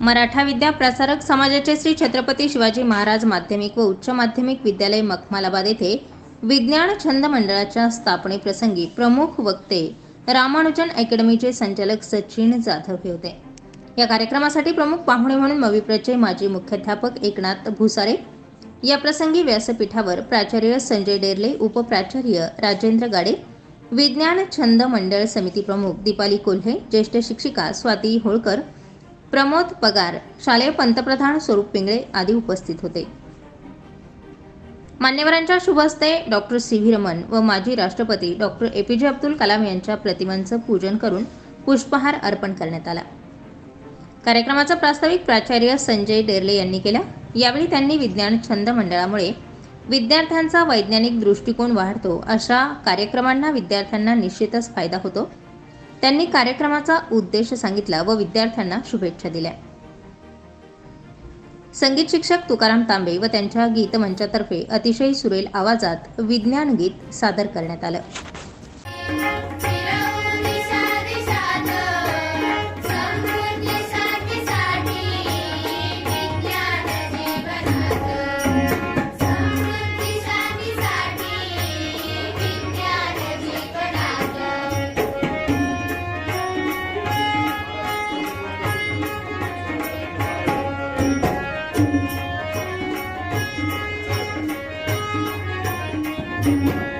मराठा विद्या प्रसारक समाजाचे श्री छत्रपती शिवाजी महाराज माध्यमिक व उच्च माध्यमिक विद्यालय मखमालाबाद येथे विज्ञान छंद मंडळाच्या स्थापनेप्रसंगी प्रमुख वक्ते रामानुजन अकॅडमीचे संचालक सचिन जाधव हे होते. या कार्यक्रमासाठी प्रमुख पाहुणे म्हणून मविप्रचे माजी मुख्याध्यापक एकनाथ भुसारे या प्रसंगी व्यासपीठावर प्राचार्य संजय डेरले उपप्राचार्य राजेंद्र गाडे विज्ञान छंद मंडळ समिती प्रमुख दीपाली कोल्हे ज्येष्ठ शिक्षिका स्वाती होळकर प्रमोद पगार शालेय पंतप्रधान स्वरूप पिंगळे आदी उपस्थित होते. मान्यवरांच्या शुभ हस्ते डॉक्टर सी. व्ही. रमन व माजी राष्ट्रपती डॉक्टर ए. पी. जे. अब्दुल कलाम यांच्या प्रतिमांचं पूजन करून पुष्पहार अर्पण करण्यात आला. कार्यक्रमाचा प्रास्ताविक प्राचार्य संजय डेरले यांनी केला. यावेळी त्यांनी विज्ञान छंद मंडळामुळे विद्यार्थ्यांचा वैज्ञानिक दृष्टिकोन वाढतो अशा कार्यक्रमांना विद्यार्थ्यांना निश्चितच फायदा होतो. त्यांनी कार्यक्रमाचा उद्देश सांगितला व विद्यार्थ्यांना शुभेच्छा दिल्या. संगीत शिक्षक तुकाराम तांबे व त्यांच्या गीतमंचातर्फे अतिशय सुरेल आवाजात विज्ञान गीत सादर करण्यात आलं. Thank you.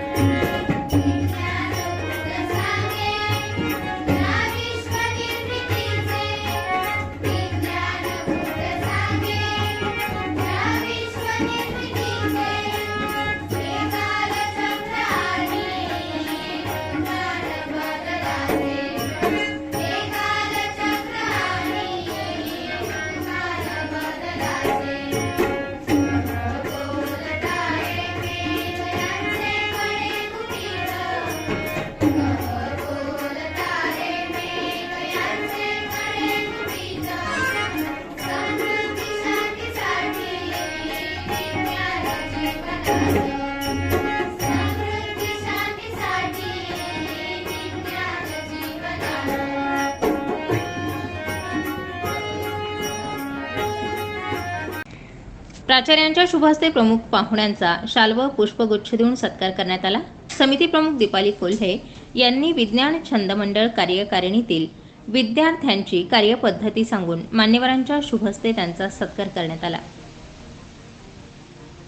प्राचार्यांच्या शुभहस्ते प्रमुख पाहुण्यांचा शाल्व पुष्पगुच्छ देऊन सत्कार करण्यात आला. समिती प्रमुख दीपाली कोल्हे यांनी विज्ञान छंद मंडळ कार्यकारिणीतील विद्यार्थ्यांची कार्यपद्धती सांगून मान्यवरांच्या शुभहस्ते त्यांचा सत्कार करण्यात आला.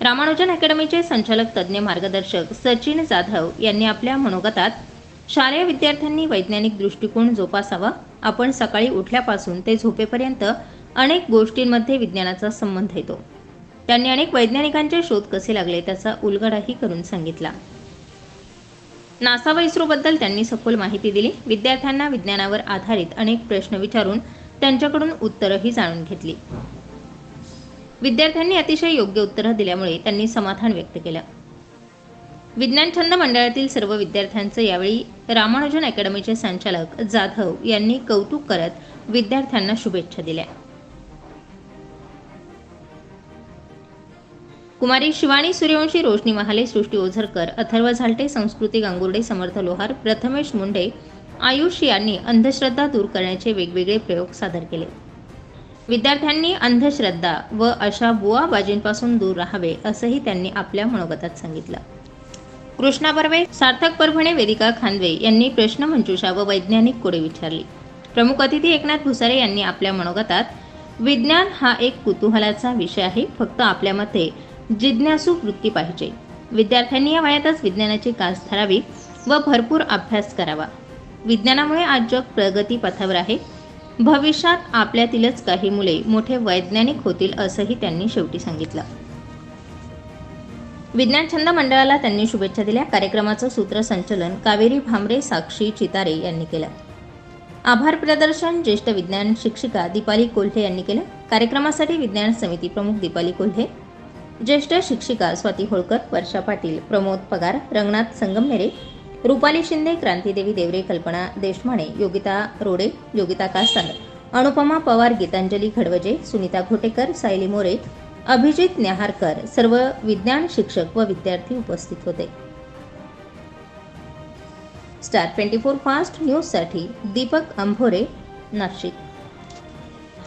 रामानुजन अकॅडमीचे संचालक तज्ज्ञ मार्गदर्शक सचिन जाधव यांनी आपल्या मनोगतात शालेय विद्यार्थ्यांनी वैज्ञानिक दृष्टिकोन जोपासावा. आपण सकाळी उठल्यापासून ते झोपेपर्यंत अनेक गोष्टींमध्ये विज्ञानाचा संबंध येतो. त्यांनी अनेक वैज्ञानिकांचे शोध कसे लागले त्याचा उलगडाही करून सांगितला. नासा व इस्रोबद्दल त्यांनी सखोल माहिती दिली. विद्यार्थ्यांना विज्ञानावर आधारित अनेक प्रश्न विचारून त्यांच्याकडून उत्तरंही जाणून घेतली. विद्यार्थ्यांनी अतिशय योग्य उत्तरं दिल्यामुळे त्यांनी समाधान व्यक्त केलं. विज्ञान छंद मंडळातील सर्व विद्यार्थ्यांचं यावेळी रामानुजन अकॅडमीचे संचालक जाधव यांनी कौतुक करत विद्यार्थ्यांना शुभेच्छा दिल्या. कुमारी शिवानी सूर्यवंशी रोशनी महाले सृष्टी ओझरकर अथर्व झालटे संस्कृती गांगुर्डे समर्थ लोहार प्रथमेश मुंडे आयुष यांनी अंधश्रद्धा दूर करण्याचे वेगवेगळे प्रयोग सादर केले. विद्यार्थ्यांनी अंधश्रद्धा व अशा बुवा बाजींपासून दूर राहावे असंही त्यांनी आपल्या मनोगतात सांगितलं. कृष्णा बर्वे सार्थक परभणे वेदिका खानवे यांनी प्रश्नमंजुषा व वैज्ञानिक कोडे विचारली. प्रमुख अतिथी एकनाथ भुसारे यांनी आपल्या मनोगतात विज्ञान हा एक कुतूहलाचा विषय आहे फक्त आपल्यामध्ये जिज्ञासू वृत्ती पाहिजे. विद्यार्थ्यांनी या वयातच विज्ञानाची कास धरावी व भरपूर अभ्यास करावा. विज्ञानामुळे आज जग प्रगती पथावर आहे. भविष्यात आपल्यातीलच काही मुले मोठे वैज्ञानिक होतील असंही त्यांनी शेवटी सांगितलं. विज्ञान छंद मंडळाला त्यांनी शुभेच्छा दिल्या. कार्यक्रमाचं सूत्रसंचलन कावेरी भामरे साक्षी चितारे यांनी केलं. आभार प्रदर्शन ज्येष्ठ विज्ञान शिक्षिका दीपाली कोल्हे यांनी केलं. कार्यक्रमासाठी विज्ञान समिती प्रमुख दीपाली कोल्हे ज्येष्ठ शिक्षिका स्वाती होळकर वर्षा पाटील प्रमोद पगार रंगनाथ संगमनेरे रुपाली शिंदे क्रांतीदेवी देवरे कल्पना देशमाणे योगिता रोडे योगिता कासार अनुपमा पवार गीतांजली घडवजे सुनीता घोटेकर सायली मोरे अभिजित न्याहारकर सर्व विज्ञान शिक्षक व विद्यार्थी उपस्थित होते. स्टार ट्वेंटी फोर फास्ट न्यूजसाठी दीपक अंभोरे नाशिक.